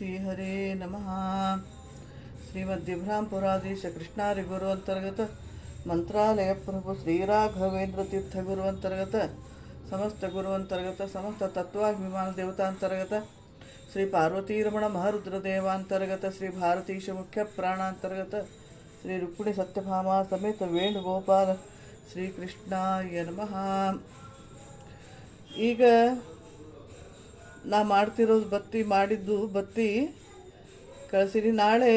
ಶ್ರೀಹರೇ ನಮಃ. ಶ್ರೀಮದ್ವಿಭ್ರಾಂಪುರಾಧೀಶ ಕೃಷ್ಣಾರಿ ಗುರು ಅಂತರ್ಗತ ಮಂತ್ರಾಲಯ ಪ್ರಭು ಶ್ರೀರಾಘವೇಂದ್ರ ತೀರ್ಥ ಗುರು ಅಂತರ್ಗತ ಸಮಸ್ತ ಗುರು ಅಂತರ್ಗತ ಸಮಸ್ತ ತತ್ವಾಭಿಮಾನ ದೇವತಾಂತರ್ಗತ, ಶ್ರೀ ಪಾರ್ವತೀರಮಣ ಮಹಾರುದ್ರ ದೇವಾಂತರ್ಗತ ಶ್ರೀ ಭಾರತೀಶ ಮುಖ್ಯ ಪ್ರಾಣಾಂತರ್ಗತ, ಶ್ರೀ ರುಕ್ಮಿಣಿ ಸತ್ಯಭಾಮ ಸಮೇತ ವೇಣುಗೋಪಾಲ ಶ್ರೀಕೃಷ್ಣಾಯ ನಮಃ. ಈಗ ನಾ ಮಾಡ್ತಿರೋದು ಬತ್ತಿ ಮಾಡಿದ್ದು ಬತ್ತಿ ಕಳಿಸಿರಿ ನಾಳೆ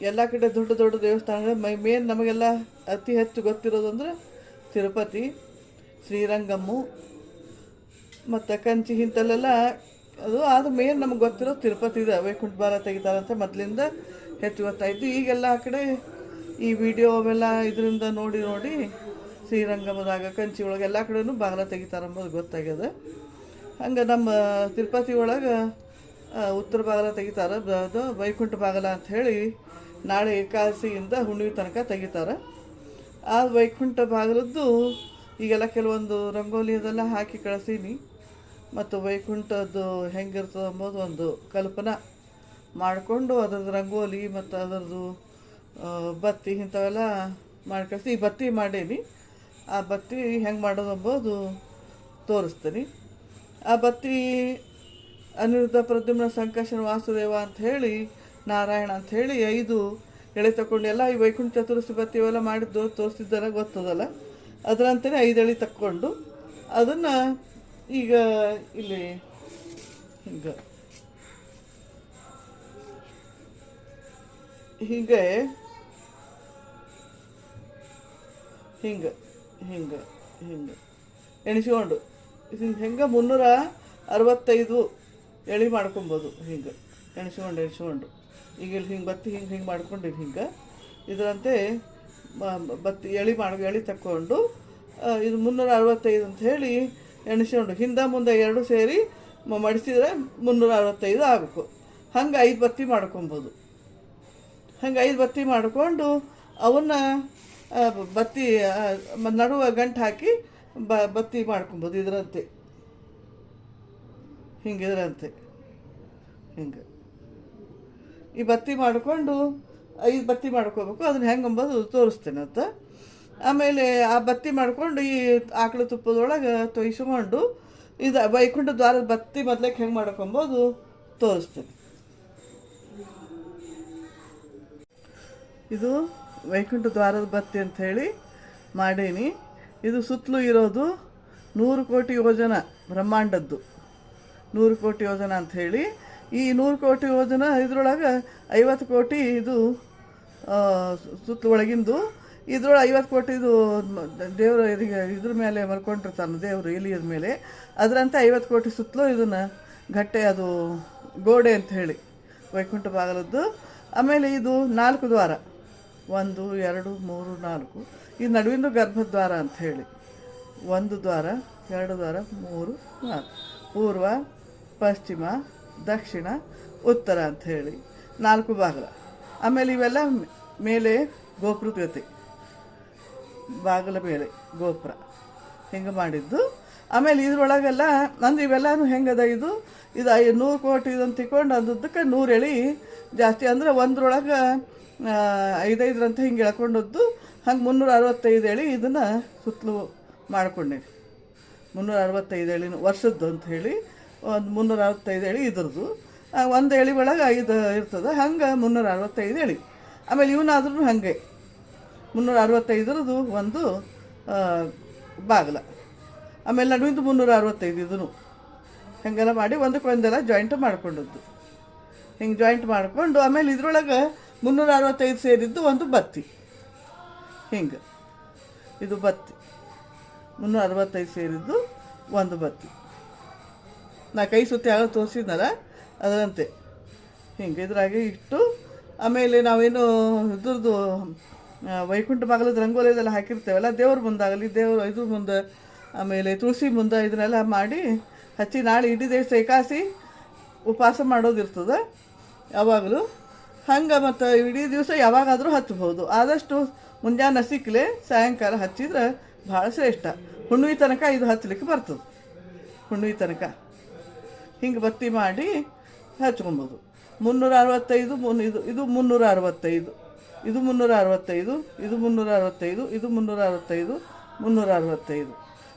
ಎಲ್ಲ ಕಡೆ ದೊಡ್ಡ ದೊಡ್ಡ ದೇವಸ್ಥಾನಗಳು, ಮೈ ಮೇನ್ ನಮಗೆಲ್ಲ ಅತಿ ಹೆಚ್ಚು ಗೊತ್ತಿರೋದಂದ್ರೆ ತಿರುಪತಿ, ಶ್ರೀರಂಗಮ್ಮು ಮತ್ತು ಕಂಚಿ ಇಂಥಲ್ಲೆಲ್ಲ ಅದು ಅದು ಮೇನ್ ನಮ್ಗೆ ಗೊತ್ತಿರೋದು ತಿರುಪತಿ ಇದೆ. ವೈಕುಂಠ ಬಾರ ತೆಗಿತಾರಂತೆ ಮೊದಲಿಂದ ಹೆಚ್ಚು ಗೊತ್ತಾಯಿತು. ಈಗೆಲ್ಲ ಆ ಕಡೆ ಈ ವಿಡಿಯೋ ಅವೆಲ್ಲ ಇದರಿಂದ ನೋಡಿ ನೋಡಿ ಶ್ರೀರಂಗಮದಾಗ ಕಂಚಿ ಒಳಗೆ ಎಲ್ಲ ಕಡೆನೂ ಬಾಗಿಲ ತೆಗಿತಾರಂಬೋದು ಗೊತ್ತಾಗ್ಯದ. ಹಂಗೆ ನಮ್ಮ ತಿರುಪತಿ ಒಳಗೆ ಉತ್ತರ ಬಾಗಲ ತೆಗಿತಾರೆ. ಅದು ವೈಕುಂಠ ಬಾಗಲ ಹೇಳಿ ನಾಳೆ ಏಕಾದಶಿಯಿಂದ ಹುಣ್ಣಿಮೆ ತನಕ ತೆಗಿತಾರೆ. ಆ ವೈಕುಂಠ ಭಾಗಲದ್ದು ಈಗೆಲ್ಲ ಕೆಲವೊಂದು ರಂಗೋಲಿ ಅದೆಲ್ಲ ಹಾಕಿ ಕಳಿಸೀನಿ. ಮತ್ತು ವೈಕುಂಠದ್ದು ಹೆಂಗಿರ್ತದೆ ಅಂಬೋದು ಒಂದು ಕಲ್ಪನಾ ಮಾಡಿಕೊಂಡು ಅದರದ್ದು ರಂಗೋಲಿ ಮತ್ತು ಅದರದ್ದು ಬತ್ತಿ ಇಂಥವೆಲ್ಲ ಮಾಡಿ ಕಳಿಸಿ ಬತ್ತಿ ಮಾಡೀನಿ. ಆ ಬತ್ತಿ ಹೆಂಗೆ ಮಾಡೋದು ಅಂಬೋದು ತೋರಿಸ್ತೀನಿ. ಆ ಬತ್ತಿ ಅನಿರುದ್ಧ ಪ್ರದ್ಯುಮ್ನ ಸಂಕರ್ಷಣ ವಾಸುದೇವ ಅಂತ ಹೇಳಿ, ನಾರಾಯಣ ಅಂತ ಹೇಳಿ ಐದು ಎಳೆ ತಗೊಂಡು ಎಲ್ಲ ಈ ವೈಕುಂಠ ಚತುರ್ಸಿ ಬತ್ತಿ ಇವೆಲ್ಲ ಮಾಡಿದ್ದು ತೋರಿಸಿದ್ದೆಲ್ಲ ಗೊತ್ತದಲ್ಲ? ಅದರಂತೆಯೇ ಐದು ಎಳೆ ತಕ್ಕೊಂಡು ಅದನ್ನು ಈಗ ಇಲ್ಲಿ ಹಿಂಗೆ. ಹೀಗೆ. ಹಿಂಗೆ ಹಿಂಗೆ ಹಿಂಗೆ ಎಣಿಸ್ಕೊಂಡು. ಹಿಂಗೆ ಹೆಂಗೆ ಮುನ್ನೂರ ಅರವತ್ತೈದು ಎಳೆ ಮಾಡ್ಕೊಬೋದು ಹಿಂಗೆ. ಎಣಿಸ್ಕೊಂಡು ಎಣಿಸ್ಕೊಂಡು. ಈಗ ಇಲ್ಲಿ ಹಿಂಗೆ ಬತ್ತಿ ಹಿಂಗೆ ಹಿಂಗೆ ಮಾಡ್ಕೊಂಡು ಹಿಂಗೆ. ಇದರಂತೆ ಬತ್ತಿ ಎಳೆ ಮಾಡಿ, ಎಳೆ ತಕ್ಕೊಂಡು ಇದು ಮುನ್ನೂರ ಅರವತ್ತೈದು ಅಂತ ಹೇಳಿ ಎಣಿಸ್ಕೊಂಡು, ಹಿಂದೆ ಮುಂದೆ ಎರಡು ಸೇರಿ ಮಡಿಸಿದ್ರೆ ಮುನ್ನೂರ ಅರವತ್ತೈದು ಆಗಬೇಕು. ಹಂಗೆ ಐದು ಬತ್ತಿ ಮಾಡ್ಕೊಬೋದು. ಹಂಗೆ ಐದು ಬತ್ತಿ ಮಾಡಿಕೊಂಡು ಅವನ್ನ ಬತ್ತಿ ನಡುವ ಗಂಟು ಹಾಕಿ ಬ, ಬತ್ತಿ ಮಾಡ್ಕೊಬೋದು ಇದರಂತೆ. ಹಿಂಗೆ ಇದರಂತೆ. ಹಿಂಗೆ. ಈ ಬತ್ತಿ ಮಾಡಿಕೊಂಡು ಐದು ಬತ್ತಿ ಮಾಡ್ಕೋಬೇಕು, ಅದನ್ನ ಹೆಂಗೆ ಅಂಬೋದು ತೋರಿಸ್ತೇನೆ ಅಂತ ಆಮೇಲೆ ಆ ಬತ್ತಿ ಮಾಡ್ಕೊಂಡು ಈ ಆಕಳ ತುಪ್ಪದೊಳಗೆ ತೊಯ್ಸ್ಕೊಂಡು ಇದು ವೈಕುಂಠ ದ್ವಾರದ ಬತ್ತಿ ಮೊದಲಕ್ಕೆ ಹೆಂಗೆ ಮಾಡ್ಕೊಬೋದು ತೋರಿಸ್ತೇನೆ. ಇದು ವೈಕುಂಠ ದ್ವಾರದ ಬತ್ತಿ ಅಂತ ಹೇಳಿ ಮಾಡೀನಿ. ಇದು ಸುತ್ತಲೂ ಇರೋದು ನೂರು ಕೋಟಿ ಯೋಜನ ಬ್ರಹ್ಮಾಂಡದ್ದು. ನೂರು ಕೋಟಿ ಯೋಜನ ಹೇಳಿ, ಈ ನೂರು ಕೋಟಿ ಯೋಜನ ಇದ್ರೊಳಗೆ ಐವತ್ತು ಕೋಟಿ ಇದು ಸುತ್ತಲೂ ಒಳಗಿಂದು, ಇದ್ರೊಳಗೆ ಐವತ್ತು ಕೋಟಿ ಇದು ದೇವರು ಇದಕ್ಕೆ ಇದ್ರ ಮೇಲೆ ಮಲ್ಕೊಂಡಿರ್ತಾನೆ ದೇವರು ಇಲಿಯದ ಮೇಲೆ. ಅದರಂತೆ ಐವತ್ತು ಕೋಟಿ ಸುತ್ತಲೂ ಇದನ್ನು ಘಟ್ಟೆ ಅದು ಗೋಡೆ ಅಂತ ಹೇಳಿ, ವೈಕುಂಠ ಬಾಗಲದ್ದು. ಆಮೇಲೆ ಇದು ನಾಲ್ಕು ದ್ವಾರ. ಒಂದು, ಎರಡು, ಮೂರು, ನಾಲ್ಕು. ಈ ನಡುವಿಂದು ಗರ್ಭದ್ವಾರ ಅಂತ ಹೇಳಿ. ಒಂದು ದ್ವಾರ, ಎರಡು ದ್ವಾರ, ಮೂರು, ನಾಲ್ಕು. ಪೂರ್ವ, ಪಶ್ಚಿಮ, ದಕ್ಷಿಣ, ಉತ್ತರ ಅಂತ ಹೇಳಿ. ನಾಲ್ಕು ಭಾಗಲ ಆಮೇಲೆ ಇವೆಲ್ಲ ಮೇಲೆ ಗೋಪುರದ ಜೊತೆ. ಬಾಗಿಲ ಮೇಲೆ ಗೋಪುರ. ಹಿಂಗೆ ಮಾಡಿದ್ದು. ಆಮೇಲೆ ಇದ್ರೊಳಗೆಲ್ಲ, ಅಂದ್ರೆ ಇವೆಲ್ಲಾನು ಹೆಂಗದ ಇದು? ಇದು ನೂರು ಕೋಟಿ ಇದನ್ನು ತಿಕೊಂಡು ಅಂದದ್ದಕ್ಕೆ ನೂರು ಎಳಿ ಜಾಸ್ತಿ. ಅಂದ್ರೆ ಒಂದ್ರೊಳಗೆ ಐದೈದರಂತೆ ಹಿಂಗೆ ಎಳ್ಕೊಂಡದ್ದು. ಹಂಗೆ ಮುನ್ನೂರ ಅರವತ್ತೈದು ಹೇಳಿ ಇದನ್ನು ಸುತ್ತಲೂ ಮಾಡ್ಕೊಂಡೆ. ಮುನ್ನೂರ ಅರವತ್ತೈದು ಎಳಿನ ವರ್ಷದ್ದು ಅಂತ ಹೇಳಿ, ಒಂದು ಮುನ್ನೂರ ಅರವತ್ತೈದು ಎಳಿ ಇದ್ರದ್ದು. ಒಂದು ಎಳಿ ಒಳಗೆ ಐದು ಇರ್ತದೆ, ಹಂಗೆ ಮುನ್ನೂರ ಅರವತ್ತೈದು ಎಳಿ. ಆಮೇಲೆ ಇವನಾದ್ರೂ ಹಾಗೆ. ಮುನ್ನೂರ ಅರವತ್ತೈದರದು ಒಂದು ಬಾಗಿಲ. ಆಮೇಲೆ ನಡುವಿಂದು ಮುನ್ನೂರ ಅರವತ್ತೈದು ಇದನ್ನು ಹೆಂಗೆಲ್ಲ ಮಾಡಿ ಒಂದಕ್ಕೆ ಒಂದೆಲ್ಲ ಜಾಯಿಂಟ್ ಮಾಡ್ಕೊಂಡದ್ದು. ಹಿಂಗೆ ಜಾಯಿಂಟ್ ಮಾಡಿಕೊಂಡು, ಆಮೇಲೆ ಇದ್ರೊಳಗೆ ಮುನ್ನೂರ ಅರವತ್ತೈದು ಸೇರಿದ್ದು ಒಂದು ಬತ್ತಿ. ಹಿಂಗೆ. ಇದು ಬತ್ತಿ. ಮುನ್ನೂರ ಅರವತ್ತೈದು ಸೇರಿದ್ದು ಒಂದು ಬತ್ತಿ. ನಾ ಕೈ ಸುತ್ತಿ ಆಗ ತೋರಿಸಿದ್ನಲ್ಲ, ಅದರಂತೆ. ಹಿಂಗೆ, ಇದ್ರಾಗೆ ಇಟ್ಟು, ಆಮೇಲೆ ನಾವೇನು ಇದ್ರದ್ದು ವೈಕುಂಠ ಮಗಲದ ರಂಗೋಲಿ ಇದೆಲ್ಲ ಹಾಕಿರ್ತೇವಲ್ಲ, ದೇವ್ರ ಮುಂದಾಗಲಿ, ದೇವ್ರ ಇದ್ರ ಮುಂದೆ, ಆಮೇಲೆ ತುಳಸಿ ಮುಂದೆ ಇದನ್ನೆಲ್ಲ ಮಾಡಿ, ಹಚ್ಚಿ ನಾಳೆ ಇಡೀ ದೇಶ ಏಕಾಸಿ ಉಪವಾಸ ಮಾಡೋದಿರ್ತದೆ. ಯಾವಾಗಲೂ ಹಂಗೆ ಮತ್ತು ಇಡೀ ದಿವಸ ಯಾವಾಗಾದರೂ ಹಚ್ಬೋದು ಆದಷ್ಟು ಮುಂಜಾನೆ ಸಿಕ್ಕಲೆ ಸಾಯಂಕಾಲ ಹಚ್ಚಿದ್ರೆ ಭಾಳ ಶ್ರೇಷ್ಠ. ಹುಣ್ಣಿಮೆ ತನಕ ಇದು ಹಚ್ಚಲಿಕ್ಕೆ ಬರ್ತದೆ. ಹುಣ್ಣಿಮೆ ತನಕ. ಹಿಂಗೆ ಬತ್ತಿ ಮಾಡಿ ಹಚ್ಕೊಬೋದು. ಮುನ್ನೂರ ಅರವತ್ತೈದು ಮುನ್, ಇದು ಇದು ಮುನ್ನೂರ ಅರವತ್ತೈದು ಇದು ಮುನ್ನೂರ ಅರವತ್ತೈದು ಇದು ಮುನ್ನೂರ ಅರವತ್ತೈದು ಇದು ಮುನ್ನೂರ ಅರವತ್ತೈದು ಮುನ್ನೂರ ಅರವತ್ತೈದು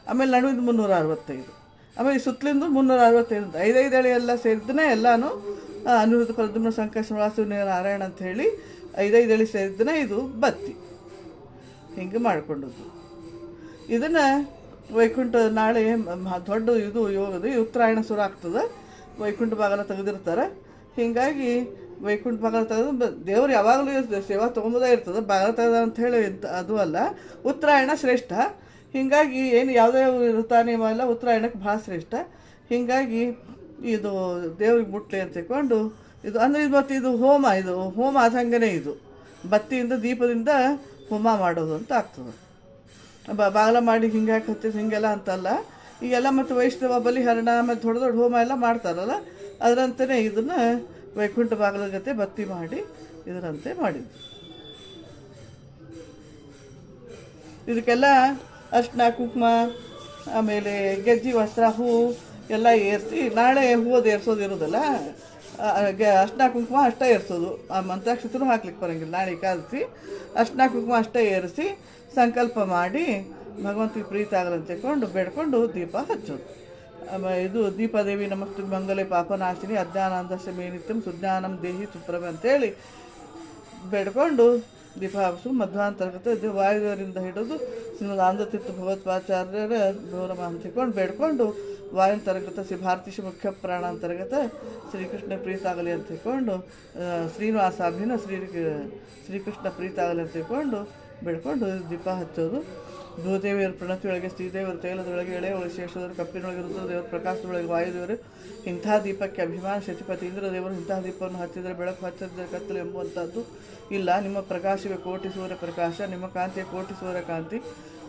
ಆಮೇಲೆ ನಡುವಿಂದು ಮುನ್ನೂರ ಅರವತ್ತೈದು ಆಮೇಲೆ ಸುತ್ತಲಿಂದು ಮುನ್ನೂರ ಅರವತ್ತೈದು ಐದೈದು ಎಳೆ ಎಲ್ಲ ಸೇರಿದ್ರೆ ಎಲ್ಲನೂ ಅನಿರುದ್ಧ ಪ್ರದ್ಯುಮ್ನ ಸಂಕಷ್ಟ ವಾಸು ನಾರಾಯಣ ಅಂತ ಹೇಳಿ ಐದೈದು ಎಳೆ ಸೇರಿದ್ರೆ ಇದು ಬತ್ತಿ. ಹಿಂಗೆ ಮಾಡಿಕೊಂಡದ್ದು. ಇದನ್ನು ವೈಕುಂಠ ನಾಳೆ ದೊಡ್ಡ ಇದು ಯೋಗದ ಉತ್ತರಾಯಣ ಶುರು ಆಗ್ತದೆ. ವೈಕುಂಠ ಭಾಗನ ತೆಗೆದಿರ್ತಾರೆ. ಹೀಗಾಗಿ ವೈಕುಂಠ ಭಾಗ ತೆಗೆದು ದೇವ್ರು ಯಾವಾಗಲೂ ಇರ್ತದೆ ಸೇವಾ ತೊಗೊಂಬೋದೇ ಇರ್ತದೆ. ಬಾಗಲ ತೆಗೆದ ಅಂತ ಹೇಳಿ ಅದು ಅಲ್ಲ. ಉತ್ತರಾಯಣ ಶ್ರೇಷ್ಠ. ಹೀಗಾಗಿ ಏನು ಯಾವುದೇ ಋತಾನಿಯಮ ಇಲ್ಲ, ಉತ್ತರಾಯಣಕ್ಕೆ ಭಾಳ ಶ್ರೇಷ್ಠ. ಹೀಗಾಗಿ ಇದು ದೇವ್ರಿಗೆ ಮುಟ್ಲಿ ಅಂತ ತಿಳ್ಕೊಂಡು ಇದು ಅಂದರೆ ಇದು ಮತ್ತು ಇದು ಹೋಮ ಇದು ಹೋಮ ಆದಂಗನೇ ಇದು. ಬತ್ತಿಯಿಂದ, ದೀಪದಿಂದ ಹೋಮ ಮಾಡೋದು ಅಂತ ಆಗ್ತದೆ. ಬ ಬಾಗಲ ಮಾಡಿ ಹಿಂಗೆ ಹಾಕತ್ತೀವಿ ಹಿಂಗೆಲ್ಲ ಅಂತಲ್ಲ. ಈಗೆಲ್ಲ ಮತ್ತು ವೈಷ್ಣವ, ಬಲಿಹರಣ ಮತ್ತು ದೊಡ್ಡ ದೊಡ್ಡ ಹೋಮ ಎಲ್ಲ ಮಾಡ್ತಾರಲ್ಲ ಅದರಂತೆಯೇ ಇದನ್ನು ವೈಕುಂಠ ಬಾಗಲ ಜೊತೆ ಬತ್ತಿ ಮಾಡಿ ಇದರಂತೆ ಮಾಡಿದ್ದು. ಇದಕ್ಕೆಲ್ಲ ಅರ್ಶಿನ ಕುಂಕುಮ, ಆಮೇಲೆ ಗೆಜ್ಜಿ, ವಸ್ತ್ರ, ಹೂ ಎಲ್ಲ ಏರಿಸಿ, ನಾಳೆ ಹೂವು ಏರ್ಸೋದು ಇರೋದಲ್ಲ ಅರ್ಶಿನ ಕುಂಕುಮ ಅಷ್ಟೇ ಏರಿಸೋದು. ಆ ಮಂತ್ರಾಕ್ಷತರೂ ಹಾಕ್ಲಿಕ್ಕೆ ಬರೋಂಗಿಲ್ಲ. ನಾಳೆ ಕಾಲಿಸಿ ಅರ್ಶಿನ ಕುಂಕುಮ ಅಷ್ಟೇ ಏರಿಸಿ ಸಂಕಲ್ಪ ಮಾಡಿ ಭಗವಂತಿಗೆ ಪ್ರೀತಿ ಆಗಲಂತ ತಿಳ್ಕೊಂಡು ಬೇಡ್ಕೊಂಡು ದೀಪ ಹಚ್ಚೋದು. ಇದು ದೀಪಾದೇವಿ ನಮಸ್ತೆ ಮಂಗಲೆ ಪಾಪನಾಶಿನಿ ಅಜ್ಞಾನಾಂದಶ ಮೇನಿತ್ಯಂ ಸುಜ್ಞಾನಂ ದೇಹಿ ಸುಪ್ರಭೆ ಅಂತೇಳಿ ಬೇಡ್ಕೊಂಡು ದೀಪ ಹಬ್ಸು ಮಧ್ವಾಂತರ್ಗತ ವಾಯುದೇವರಿಂದ ಹಿಡಿದು ಶ್ರೀಮದ್ ಆಂಧ್ರತೀರ್ಥ ಭಗವತ್ಪಾಚಾರ್ಯರ ಗೌರವ ಅಂತ ತಿಳ್ಕೊಂಡು ಬೇಡ್ಕೊಂಡು ವಾಯುಂತರ್ಗತ ಶ್ರೀ ಭಾರತೀಶ ಮುಖ್ಯ ಪ್ರಾಣಾಂತರ್ಗತ ಶ್ರೀಕೃಷ್ಣ ಪ್ರೀತಾಗಲಿ ಅಂತ ತಿಳ್ಕೊಂಡು ಶ್ರೀನಿವಾಸಾಭಿನ ಶ್ರೀ ಶ್ರೀಕೃಷ್ಣ ಪ್ರೀತಾಗಲಿ ಅಂತ ತಿಳ್ಕೊಂಡು ಬೇಡ್ಕೊಂಡು ದೀಪ ಹಚ್ಚೋದು. ಭೂದೇವಿಯರ ಪ್ರಣತಿಯೊಳಗೆ ಶ್ರೀದೇವರ, ತೈಲದೊಳಗೆ ಎಳೆಯೊಳಗೆ ಶೇಷದವರು ಕಪ್ಪಿನೊಳಗೆ ರುದ್ರದೇವರು ಪ್ರಕಾಶದೊಳಗೆ ವಾಯುದೇವರು, ಇಂಥ ದೀಪಕ್ಕೆ ಅಭಿಮಾನ ಶಚಿಪತಿ ಇಂದ್ರದೇವರು ಇಂತಹ ದೀಪವನ್ನು ಹಚ್ಚಿದರೆ, ಬೆಳಕು ಹಚ್ಚದಿದ್ದರೆ ಕತ್ತಲು ಎಂಬುವಂಥದ್ದು ಇಲ್ಲ. ನಿಮ್ಮ ಪ್ರಕಾಶವೇ ಕೋಟಿ ಸೂರ್ಯ ಪ್ರಕಾಶ, ನಿಮ್ಮ ಕಾಂತಿಯ ಕೋಟಿ ಸೂರ್ಯ ಕಾಂತಿ.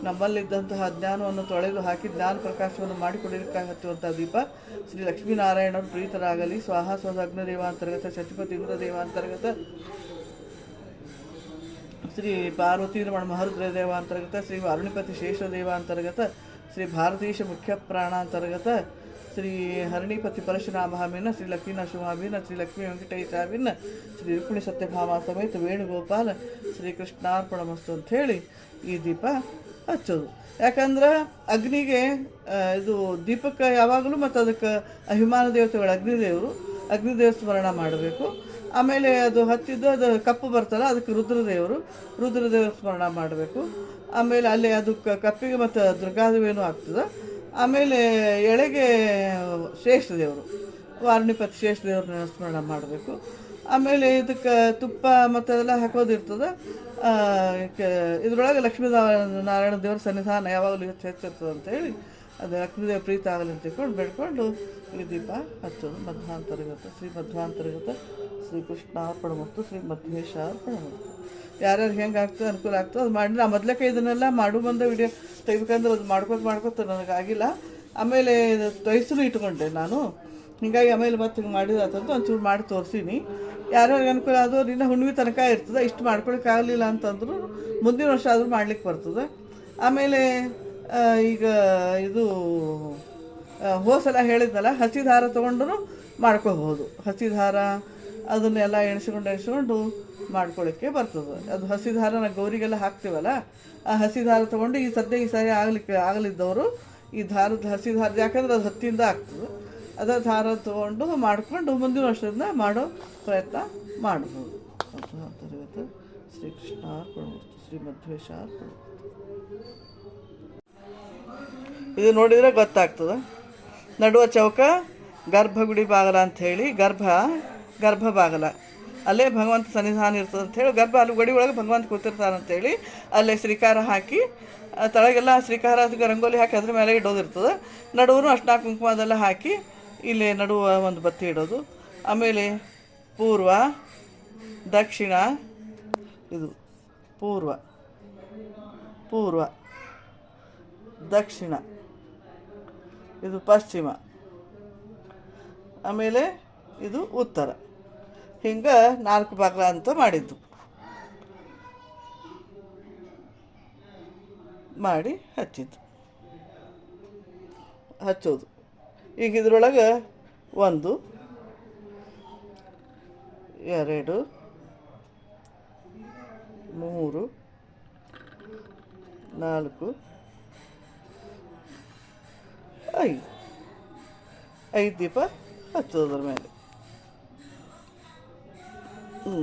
ನಮ್ಮಲ್ಲಿದ್ದಂತಹ ಅಜ್ಞಾನವನ್ನು ತೊಳೆದು ಹಾಕಿ ಜ್ಞಾನ ಪ್ರಕಾಶವನ್ನು ಮಾಡಿಕೊಡಲಿಕ್ಕಾಗಿ ಹಚ್ಚುವಂಥ ದೀಪ. ಶ್ರೀ ಲಕ್ಷ್ಮೀನಾರಾಯಣರು ಪ್ರೀತರಾಗಲಿ. ಸ್ವಾಹ ಸ್ವದ ಅಗ್ನದೇವಾಂತರ್ಗತ ಶಚಿಪತಿ ಇಂದ್ರದೇವಾಂತರ್ಗತ ಶ್ರೀ ಪಾರ್ವತಿ ರಮಣ ಮಹರುದ್ರ ದೇವಾಂತರ್ಗತ ಶ್ರೀ ಅರುಣಿಪತಿ ಶೇಷ ದೇವಾಂತರ್ಗತ ಶ್ರೀ ಭಾರತೀಶ ಮುಖ್ಯ ಪ್ರಾಣಾಂತರ್ಗತ ಶ್ರೀ ಹರಣಿಪತಿ ಪರಶುರಾಮಹಾಮಿನ ಶ್ರೀ ಲಕ್ಷ್ಮೀ ನರಸಿಂಹಾಭಿನ ಶ್ರೀ ಲಕ್ಷ್ಮೀ ವೆಂಕಟೇಶಾಭಿನ ಶ್ರೀ ರುಕ್ಮಿಣಿ ಸತ್ಯಭಾಮ ಸಮೇತ ವೇಣುಗೋಪಾಲ, ಶ್ರೀ ಕೃಷ್ಣಾರ್ಪಣ ಮಸ್ತು ಹೇಳಿ ಈ ದೀಪ ಹಚ್ಚೋದು. ಯಾಕಂದ್ರೆ ಅಗ್ನಿಗೆ ಇದು ದೀಪಕ್ಕೆ ಯಾವಾಗಲೂ ಮತ್ತು ಅದಕ್ಕೆ ಅಭಿಮಾನ ದೇವತೆಗಳು ಅಗ್ನಿದೇವರು ಅಗ್ನಿದೇವ ಸ್ಮರಣ ಮಾಡಬೇಕು. ಆಮೇಲೆ ಅದು ಹತ್ತಿದ್ದು ಅದು ಕಪ್ಪು ಬರ್ತಲ್ಲ, ಅದಕ್ಕೆ ರುದ್ರದೇವರು, ರುದ್ರದೇವರ ಸ್ಮರಣ ಮಾಡಬೇಕು. ಆಮೇಲೆ ಅಲ್ಲಿ ಅದು ಕಪ್ಪಿಗೆ ಮತ್ತು ದುರ್ಗಾದೇವೇನೂ ಆಗ್ತದೆ ಆಮೇಲೆ ಎಳೆಗೆ ಶ್ರೇಷ್ಠ ದೇವರು ವಾರ್ಣಿಪತಿ ಶ್ರೇಷ್ಠ ದೇವ್ರನ್ನ ಸ್ಮರಣ ಮಾಡಬೇಕು. ಆಮೇಲೆ ಇದಕ್ಕೆ ತುಪ್ಪ ಮತ್ತು ಅದೆಲ್ಲ ಹಾಕೋದಿರ್ತದೆ ಇದರೊಳಗೆ ಲಕ್ಷ್ಮೀ ನಾರಾಯಣ ದೇವರ ಸನ್ನಿಧಾನ ಯಾವಾಗಲೂ ಹೆಚ್ಚು ಹೆಚ್ಚಿರ್ತದೆ ಅಂತೇಳಿ ಅದು ಲಕ್ಷ್ಮೀದೇವ ಪ್ರೀತಿ ಆಗಲಿ ಅಂತ ತಿಳ್ಕೊಂಡು ಬೇಡ್ಕೊಂಡು ಈ ದೀಪ ಹಚ್ಚೋದು. ಮಧ್ವಾಂತರ್ಗತ ಶ್ರೀ ಮಧ್ವಾಂತರ್ಗತ ಶ್ರೀ ಕೃಷ್ಣ ಅರ್ಪಣ ಮತ್ತು ಶ್ರೀ ಮಧ್ವೇಶಾರ್ಪಣ ಮತ್ತು ಯಾರ್ಯಾರು ಹೆಂಗೆ ಆಗ್ತದೆ, ಅನುಕೂಲ ಆಗ್ತದೆ, ಅದು ಮಾಡಿ, ನಾ ಮೊದಲಕ್ಕೆ ಇದನ್ನೆಲ್ಲ ಮಾಡು ಬಂದ ವಿಡಿಯೋ ತೆಗಿಬೇಕಂದ್ರೆ ಅದು ಮಾಡ್ಕೊತ ಮಾಡ್ಕೊತ ನನಗಾಗಿಲ್ಲ. ಆಮೇಲೆ ತೊಯ್ಸಲು ಇಟ್ಕೊಂಡೆ ನಾನು. ಹೀಗಾಗಿ ಆಮೇಲೆ ಮತ್ತೆ ಹಿಂಗೆ ಮಾಡಿದಾತಂತ ಒಂಚೂರು ಮಾಡಿ ತೋರಿಸೀನಿ. ಯಾರ್ಯಾರಿಗೆ ಅನುಕೂಲ ಆದವ್ರು ಇನ್ನೂ ಹುಣ್ಣಿಮೆ ತನಕ ಇರ್ತದೆ, ಇಷ್ಟು ಮಾಡ್ಕೊಳಕ್ಕೆ ಆಗಲಿಲ್ಲ ಅಂತಂದ್ರು ಮುಂದಿನ ವರ್ಷ ಆದರೂ ಮಾಡ್ಲಿಕ್ಕೆ ಬರ್ತದೆ. ಆಮೇಲೆ ಈಗ ಇದು ಹೋಸಲ ಹೇಳಿದ್ನಲ್ಲ ಹಸಿ ದಾರ ತೊಗೊಂಡು ಮಾಡ್ಕೋಬಹುದು ಹಸಿ ದಾರ ಅದನ್ನೆಲ್ಲ ಎಣಿಸ್ಕೊಂಡು ಎಣಿಸ್ಕೊಂಡು ಮಾಡ್ಕೊಳ್ಳಿಕ್ಕೆ ಬರ್ತದೆ. ಅದು ಹಸಿ ದಾರ ನಾವು ಗೌರಿಗೆಲ್ಲ ಹಾಕ್ತೀವಲ್ಲ, ಆ ಹಸಿ ದಾರ ತೊಗೊಂಡು ಈ ಸದ್ಯ ಈ ಸಾರಿ ಆಗಲಿಕ್ಕೆ, ಆಗಲಿದ್ದವರು ಈ ದಾರದ ಹಸಿ ದಾರ ಯಾಕಂದ್ರೆ ಅದು ಹತ್ತಿಯಿಂದ ಆಗ್ತದೆ. ಅದ ದಾರ ತೊಗೊಂಡು ಮಾಡಿಕೊಂಡು ಮುಂದಿನ ವರ್ಷದಿಂದ ಮಾಡೋ ಪ್ರಯತ್ನ ಮಾಡ್ಬೋದು. ಅಂತರ್ಗತ ಶ್ರೀಕೃಷ್ಣ ಅರ್ಪಣ ಶ್ರೀ ಮಧ್ವೇಶ ಇದು ನೋಡಿದರೆ ಗೊತ್ತಾಗ್ತದೆ. ನಡುವ ಚೌಕ, ಗರ್ಭಗುಡಿ ಬಾಗಲ ಅಂತ ಹೇಳಿ ಗರ್ಭ ಗರ್ಭ ಬಾಗಲ ಅಲ್ಲೇ ಭಗವಂತ ಸನ್ನಿಧಾನ ಇರ್ತದೆ ಅಂತ ಹೇಳಿ ಗರ್ಭ, ಅಲ್ಲಿ ಗಡಿ ಒಳಗೆ ಭಗವಂತ ಕೂತಿರ್ತಾನೆ ಅಂತೇಳಿ ಅಲ್ಲೇ ಶ್ರೀಕಾರ ಹಾಕಿ ತಳಗೆಲ್ಲ ಶ್ರೀಕಾರ ರಂಗೋಲಿ ಹಾಕಿ ಅದ್ರ ಮೇಲೆ ಇಡೋದಿರ್ತದೆ. ನಡುವನು ಅಷ್ಟಾ ಕುಂಕುಮ ಅದೆಲ್ಲ ಹಾಕಿ ಇಲ್ಲಿ ನಡುವ ಒಂದು ಬತ್ತಿ ಇಡೋದು. ಆಮೇಲೆ ಪೂರ್ವ, ದಕ್ಷಿಣ, ಇದು ಪೂರ್ವ ಪೂರ್ವ, ದಕ್ಷಿಣ. ಇದು ಪಶ್ಚಿಮ. ಆಮೇಲೆ ಇದು ಉತ್ತರ. ಹಿಂಗೆ ನಾಲ್ಕು ಭಾಗ ಅಂತ ಮಾಡಿದ್ದು. ಮಾಡಿ ಹಚ್ಚಿದ್ದು. ಹಚ್ಚೋದು. ಈಗ ಇದ್ರೊಳಗೆ ಒಂದು, ಎರಡು, ಮೂರು, ನಾಲ್ಕು ಐದು ಐದು ದೀಪ ಹಚ್ಚೋದ್ರ ಮೇಲೆ. ಹ್ಞೂ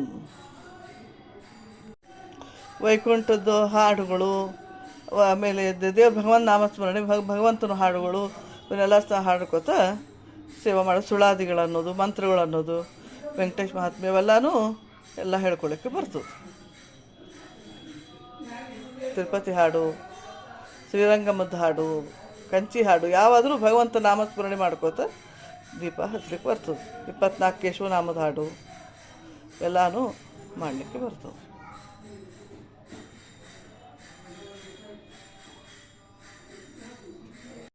ವೈಕುಂಠದ್ದು ಹಾಡುಗಳು, ಆಮೇಲೆ ದೇವ್ರ ಭಗವಾನ್ ನಾಮಸ್ಮರಣೆ, ಭಗ, ಭಗವಂತನ ಹಾಡುಗಳು, ಇವನ್ನೆಲ್ಲ ಸಹ ಹಾಡ್ಕೋತ ಸೇವೆ ಮಾಡೋ, ಸುಳಾದಿಗಳು ಅನ್ನೋದು, ಮಂತ್ರಗಳು ಅನ್ನೋದು, ವೆಂಕಟೇಶ್ ಮಹಾತ್ಮೆ ಇವೆಲ್ಲನೂ ಎಲ್ಲ ಹೇಳ್ಕೊಳ್ಳೋಕ್ಕೆ ಬರ್ತದೆ. ತಿರುಪತಿ ಹಾಡು ಶ್ರೀರಂಗಮದ ಹಾಡು ಕಂಚಿ ಹಾಡು ಯಾವಾದರೂ ಭಗವಂತ ನಾಮಸ್ಮರಣೆ ಮಾಡ್ಕೋತ ದೀಪ ಹಚ್ಚಲಿಕ್ಕೆ ಬರ್ತದೆ. ಇಪ್ಪತ್ನಾಲ್ಕು ಕೇಶವನಾಮದ ಹಾಡು ಎಲ್ಲನೂ ಮಾಡಲಿಕ್ಕೆ ಬರ್ತದೆ.